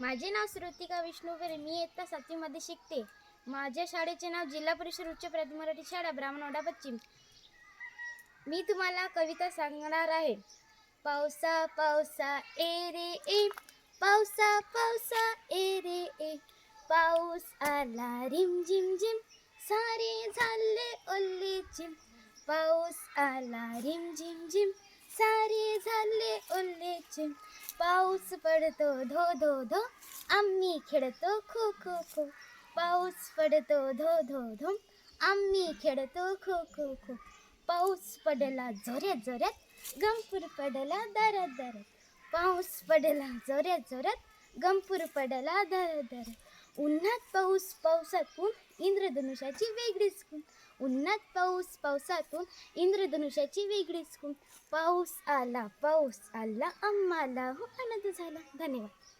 माझे नाव श्रुतिका विष्णुकर मी इयत्ता सातवीमध्ये शिकते. माझ्या शाळेचे नाव जिल्हा परिषद उच्च प्राथमिक मराठी शाळा ब्राह्मणवाडा पश्चिम. मी तुम्हाला कविता सांगणार आहे. पावसा पावसा ए रे ए. पावसा पावसा ए रे ए. पाऊस आला रिम झिम झिम सारे झाले ओल्ले चिम पाऊस आला रिम झिम झिम सारे झाले ओल्ले पाऊस पडतो धो धो धो. आम्ही खेळतो खो खो खो. पाऊस पडतो धो धो धो. आम्ही खेळतो खो खो खो. पाऊस पडला जोऱ्यात जोऱ्यात. गंपूर पडला दरात दरात पाऊस पडला जोऱ्यात जोऱ्यात. गंपूर पडला दरात दरात उन्हात पाऊस पावसातून इंद्रधनुष्याची वेगळीच खून उन्हात पाऊस पावसातून इंद्रधनुष्याची वेगळीच खून पाऊस आला पाऊस आला आम्हाला हो आनंद झाला. धन्यवाद.